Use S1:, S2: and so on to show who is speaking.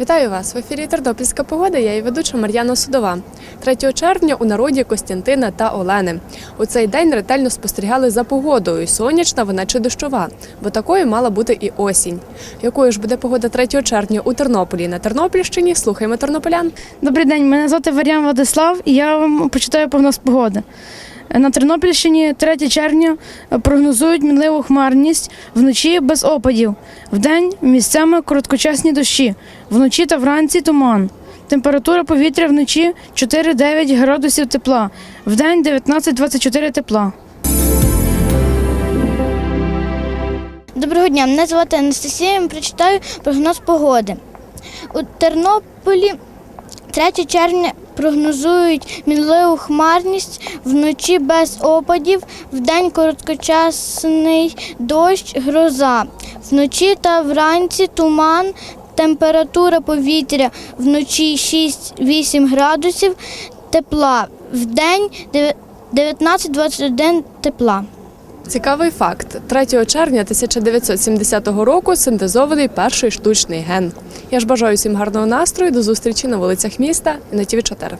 S1: Вітаю вас в ефірі Тернопільська погода. Я і ведуча Мар'яна Судова. 3 червня у народі Костянтина та Олени. У цей день ретельно спостерігали за погодою. Сонячна вона чи дощова, бо такою мала бути і осінь. Якою ж буде погода 3 червня у Тернополі на Тернопільщині? Слухаємо тернополян.
S2: Добрий день, мене звати Варіан Владислав, і я вам почитаю прогноз погоди. На Тернопільщині 3 червня прогнозують мінливу хмарність вночі без опадів. Вдень місцями короткочасні дощі, вночі та вранці туман. Температура повітря вночі 4-9 градусів тепла, вдень 19-24 тепла.
S3: Доброго дня, мене звати Анастасія. Я прочитаю прогноз погоди. У Тернополі 3 червня прогнозують мінливу хмарність, вночі без опадів, вдень короткочасний дощ, гроза. Вночі та вранці туман, температура повітря вночі 6-8 градусів тепла, вдень 19-21 тепла.
S1: Цікавий факт: 3 червня 1970 року синтезований перший штучний ген. Я ж бажаю всім гарного настрою. До зустрічі на вулицях міста і на ТВ 4